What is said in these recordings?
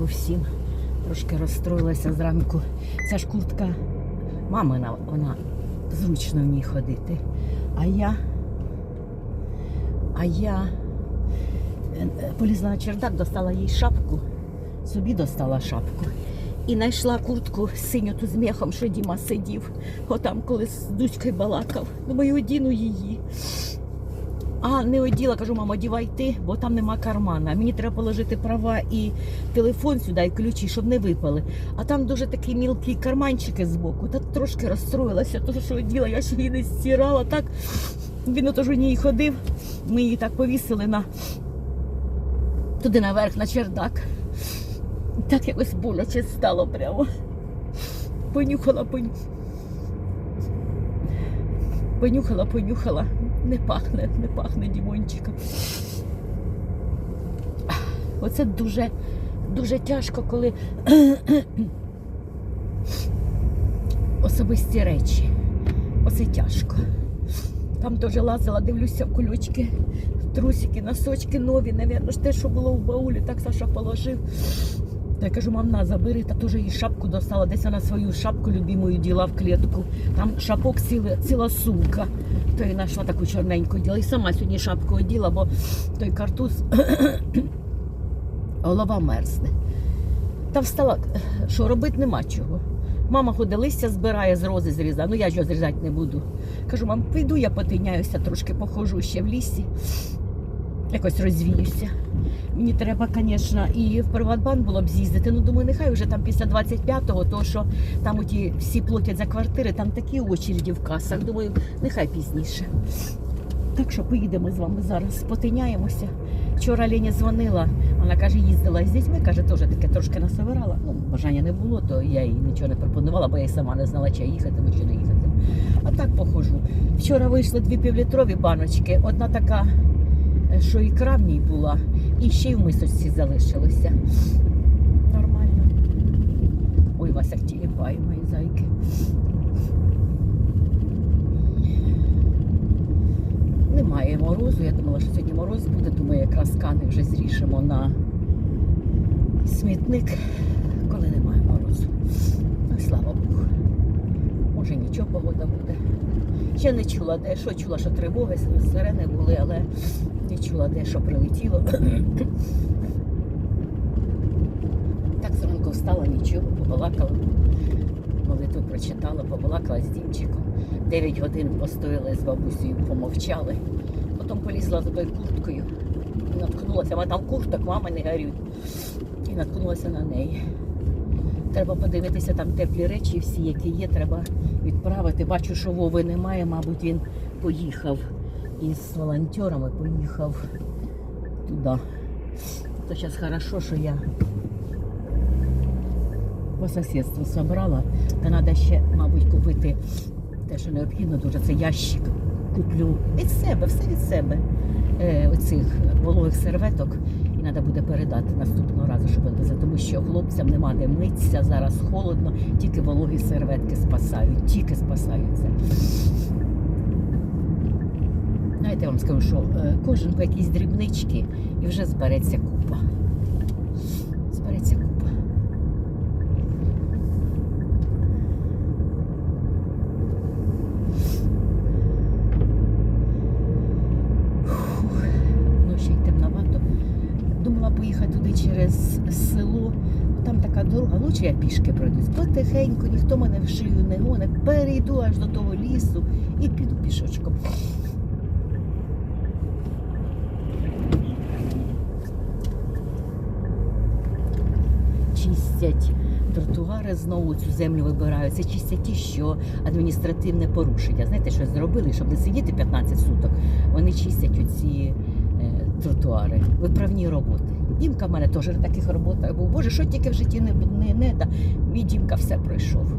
ранку всім. Трошки розстроїлася зранку. Ця ж куртка мамина, вона зручно в ній ходити. А я. А я е, е, полізла на чердак, достала їй шапку, собі достала шапку. І знайшла куртку синю ту з мехом, що Діма сидів, отам, коли з дочкою балакав. Думаю, одіну її. А не оділа, кажу, мама, одівай ти, бо там нема кармана. Мені треба положити права і телефон сюди, і ключі, щоб не випали. А там дуже такі мілкі карманчики збоку. Та трошки розстроїлася, тому що оділа, я ще її не стирала. Так він отож у ній ходив. Ми її так повісили на туди наверх, на чердак. Так якось боляче стало прямо. Понюхала, понюхала. Понюхала, понюхала. Не пахне, не пахне Дімончиком. Оце дуже, дуже тяжко, коли особисті речі. Оце тяжко. Там теж лазила, дивлюся в кулючки, трусики, носочки нові, навірно, ж те, що було в баулі, так Саша положив. Та я кажу, мам, на, забери, та теж їй шапку достала. Десь вона свою шапку любимою діла в клітку. Там шапок ціла, ціла сумка. То я знайшла таку чорненьку діла. І сама сьогодні шапку оділа, бо той картуз голова мерзне. Та встала, що робити нема чого. Мама ходить листя збирає, з рози зрізає. Ну я ж його зрізати не буду. Кажу, мам, піду я потиняюся, трошки похожу ще в лісі. Якось розвіюся. Мені треба, звісно, і в Приватбанк було б з'їздити. Ну, думаю, нехай вже там після 25-го, то що там оті всі платять за квартири, там такі очереді в касах. Думаю, нехай пізніше. Так що поїдемо з вами зараз, потиняємося. Вчора Лені дзвонила, вона каже, їздила з дітьми, каже, теж таке трошки насобирала. Ну, бажання не було, то я їй нічого не пропонувала, бо я й сама не знала, чи я їхатиму, чи не їхатиму. А так похожу. Вчора вийшли дві півлітрові баночки, одна така, що ікра в ній була, і ще й в мисочці залишилося. Нормально. Ой, Вася тіліпає, мої зайки. Немає морозу. Я думала, що сьогодні мороз буде. Думаю, якраз кани вже зрішимо на смітник, коли немає морозу. Ну, слава Богу. Може нічого погода буде. Ще не чула, де що чула, що тривоги, сирени були, але не чула, де що прилетіло. Так зранку встала, нічого, побалакала. Молитву прочитала, побалакала з дівчиком. 9 годин постояли з бабусею, помовчали. Потім полізла за тою курткою і наткнулася. А там курток, мами не горють. І наткнулася на неї. Треба подивитися там теплі речі, всі, які є, треба відправити. Бачу, що Вови немає, мабуть, він поїхав із волонтерами, поїхав туди. То зараз хорошо, що я по сусідству собрала. Та треба ще, мабуть, купити те, що необхідно дуже. Це ящик куплю від себе, все від себе. Е, оцих вологих серветок. І треба буде передати наступного разу, щоб відвезли. Тому що хлопцям нема де митися, зараз холодно, тільки вологі серветки спасають, тільки спасаються. Знаєте, я вам скажу, що е, кожен по якісь дрібнички і вже збереться купа. Збереться купа. Фух, Ну, ще й темновато. Думала поїхати туди через село. Ну, Там така дорога, лучше я пішки пройдусь. Потихеньку, ніхто мене в шию не гонить. Перейду аж до того лісу і піду пішочком. Чистять тротуари знову цю землю вибирають. Це чистять ті, що адміністративне порушення. Знаєте, що зробили, щоб не сидіти 15 суток. Вони чистять оці е, тротуари, виправні роботи. Дімка в мене теж на таких роботах був. Боже, що тільки в житті не, не, не да. Мій Дімка все пройшов.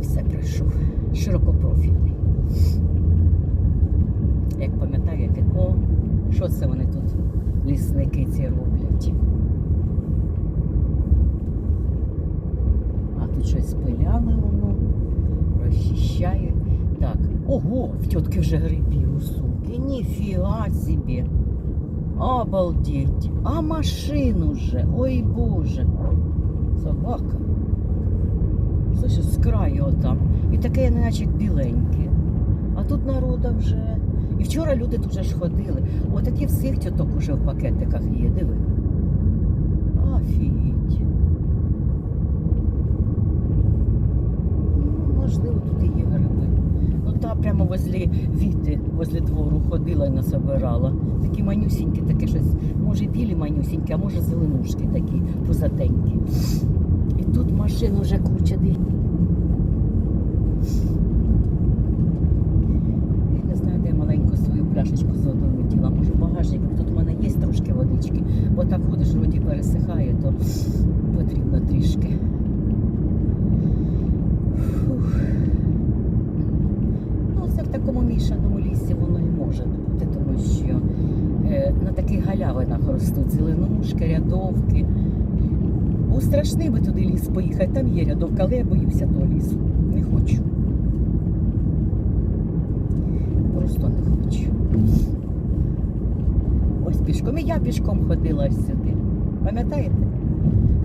Все пройшов. Широкопрофільний. Як пам'ятаю, як о, що це вони тут, лісники ці роблять. А тут щось спиляли воно, розчищає. Так, ого, в тітки вже грибів у сумки. Ніфіга собі. Обалдеть. А машину же. Ой Боже. Собака. Слушай, з краю отам. І таке, наче біленьке. А тут народа вже. І вчора люди тут же ж ходили. Отакі всіх тіток уже в пакетиках є, диви. Офігеть. Ну, можливо, тут і є гриби. Ну та прямо возле віти, возле двору ходила і насобирала. Такі манюсінькі, таке щось, може білі манюсінькі, а може зеленушки такі пузатенькі. І тут машин уже куча. Я не знаю, де маленьку свою пляшечку з водою хотіла. Може багажник, тут у мене є трошки водички, бо так ходиш, вроді пересихає, то потрібно трішки. Фух. Ну, це в такому мішаному лісі воно і може бути, тому що е, на таких галявинах ростуть зеленушки, рядовки. У страшний би туди ліс поїхати, там є рядовка, але я боюся того лісу. Не хочу. Просто не хочу. Ось пішком. І я пішком ходила сюди. Пам'ятаєте?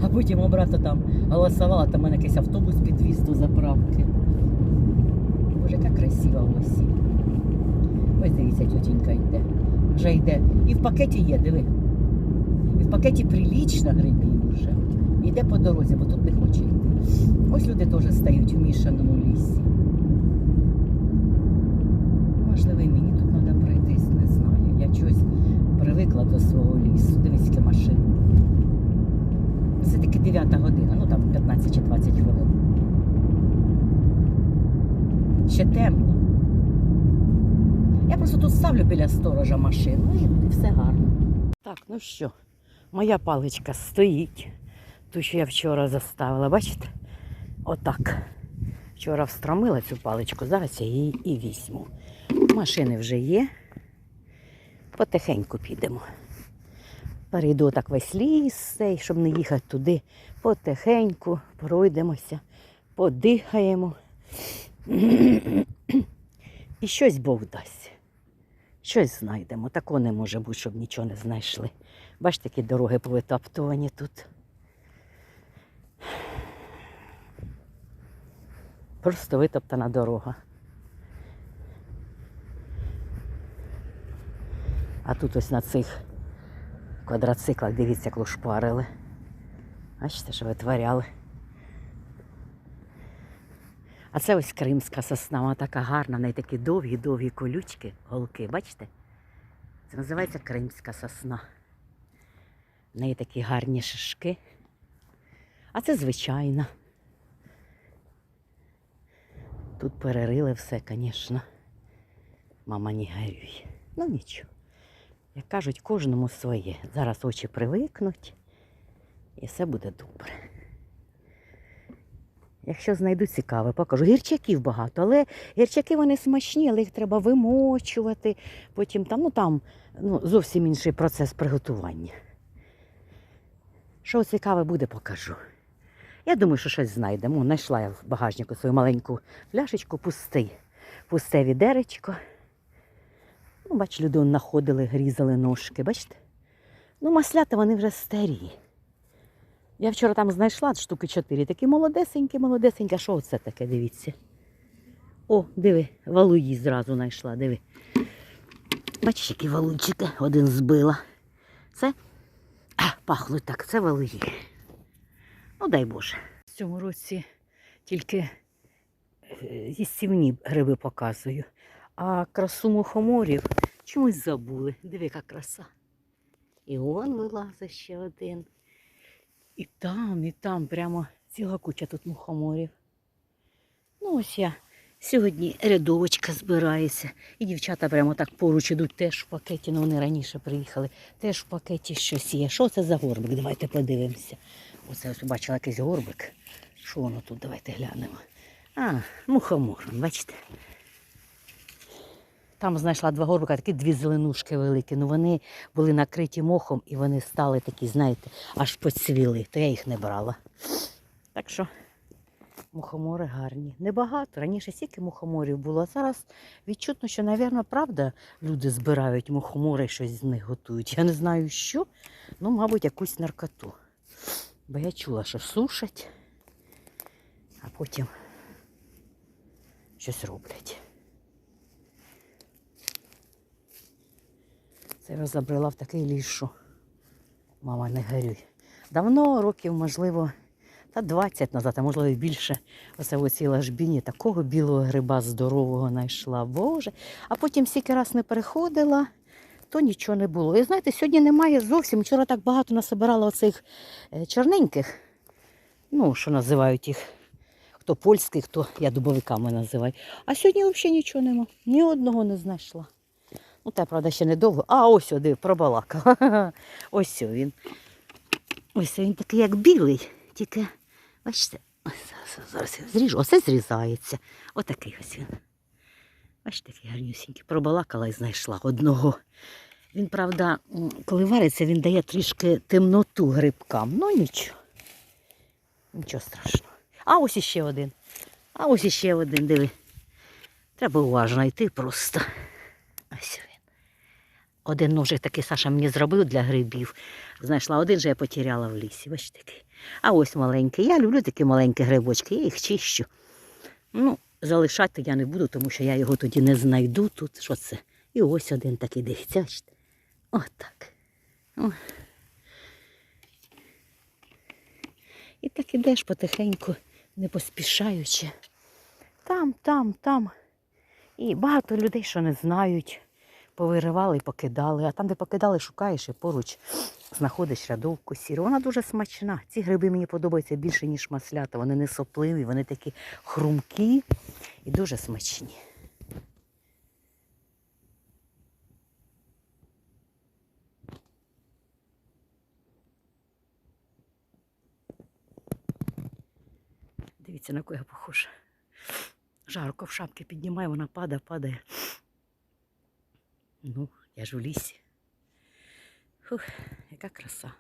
А потім обрата там голосувала, там мене якийсь автобус підвіз до заправки. Боже, яка красива осінь. Ось дивіться, тітенька йде. Вже йде. І в пакеті є, диви. Пакеті прилічно грибів вже. Йде по дорозі, бо тут не хоче йти. Ось люди теж стають у мішаному лісі. Можливо, і мені тут треба пройтись, не знаю. Я чогось привикла до свого лісу. Дивись, яке машин. Це таки 9 година, ну там 15 чи 20 хвилин. Ще темно. Я просто тут ставлю біля сторожа машину і все гарно. Так, ну що, моя паличка стоїть. Ту, що я вчора заставила, бачите? Отак. Вчора встромила цю паличку, зараз я її і візьму. Машини вже є. Потихеньку підемо. Перейду так весь ліс, щоб не їхати туди. Потихеньку пройдемося, подихаємо. І щось Бог дасть. Щось знайдемо. Такого не може бути, щоб нічого не знайшли. Бачите, які дороги повитоптовані тут. Просто витоптана дорога. А тут ось на цих квадроциклах, дивіться, як лушпарили. Бачите, що витворяли. А це ось кримська сосна, вона така гарна, в неї такі довгі-довгі колючки, голки, бачите? Це називається кримська сосна. В неї такі гарні шишки. А це звичайна. Тут перерили все, звісно. Мама не горюй. Ну нічого. Як кажуть, кожному своє. Зараз очі привикнуть і все буде добре. Якщо знайду цікаве, покажу. Гірчаків багато, але гірчаки вони смачні, але їх треба вимочувати. Потім там, ну там ну, зовсім інший процес приготування. Що цікаве буде, покажу. Я думаю, що щось знайдемо. Знайшла я в багажнику свою маленьку пляшечку, пустий, пусте відеречко. Ну, бач, люди знаходили, грізали ножки, бачите? Ну, маслята вони вже старі. Я вчора там знайшла штуки чотири, такі молодесенькі, молодесенькі. Що це таке, дивіться? О, диви, валуї зразу знайшла, диви. Бачиш, які валуйчики, один збила. Це пахло так, це валуї. Ну, дай Боже. В цьому році тільки е, їстівні гриби показую. А красу мухоморів чомусь забули. Диви, яка краса. І он вилазить ще один. І там, і там прямо ціла куча тут мухоморів. Ну, ось я сьогодні рядовочка збирається. І дівчата прямо так поруч ідуть теж в пакеті, ну вони раніше приїхали, теж в пакеті щось є. Що це за горбик? Давайте подивимося. Оце ось бачила якийсь горбик. Що воно тут? Давайте глянемо. А, мухомор, бачите? Там знайшла два горбика, такі дві зеленушки великі. Ну вони були накриті мохом і вони стали такі, знаєте, аж поцвіли, то я їх не брала. Так що Мухомори гарні. Небагато. Раніше стільки мухоморів було, а зараз відчутно, що, напевно, правда, люди збирають мухомори і щось з них готують. Я не знаю що, ну, мабуть, якусь наркоту. Бо я чула, що сушать, а потім щось роблять. Це я забрела в такий що мама не горюй. Давно, років, можливо, та 20 назад, а можливо і більше. Оце в цій ложбіні такого білого гриба здорового знайшла. Боже. А потім стільки раз не переходила, то нічого не було. І знаєте, сьогодні немає зовсім. Вчора так багато насобирала оцих е, чорненьких, ну, що називають їх. Хто польський, хто я дубовиками називаю. А сьогодні взагалі нічого нема. Ні одного не знайшла. Ну, та, правда, ще недовго. А ось сюди пробалакав. Ось він. Ось він такий, як білий, тільки, бачите, зараз я зріжу. Оце зрізається. Отакий ось він. Бачите, такий гарнюсінький. Пробалакала і знайшла одного. Він, правда, коли вариться, він дає трішки темноту грибкам. Ну нічого. Нічого страшного. А ось іще один. А ось іще один, диви. Треба уважно йти просто. Ось він. Один ножик такий Саша мені зробив для грибів. Знайшла один же я потеряла в лісі. Бачите такий. А ось маленький. Я люблю такі маленькі грибочки, я їх чищу. Ну, залишати я не буду, тому що я його тоді не знайду тут. Що це? І ось один такий, дивіться. Отак. І так ідеш потихеньку, не поспішаючи. Там, там, там. І багато людей, що не знають, повиривали і покидали. А там, де покидали, шукаєш і поруч знаходиш рядовку сіру. Вона дуже смачна. Ці гриби мені подобаються більше, ніж маслята. Вони не сопливі, вони такі хрумкі і дуже смачні. Дивіться, на кого я похожа. Жарко в шапки піднімаю, вона падає, падає. Ну, я ж у лісі. Фух, яка краса.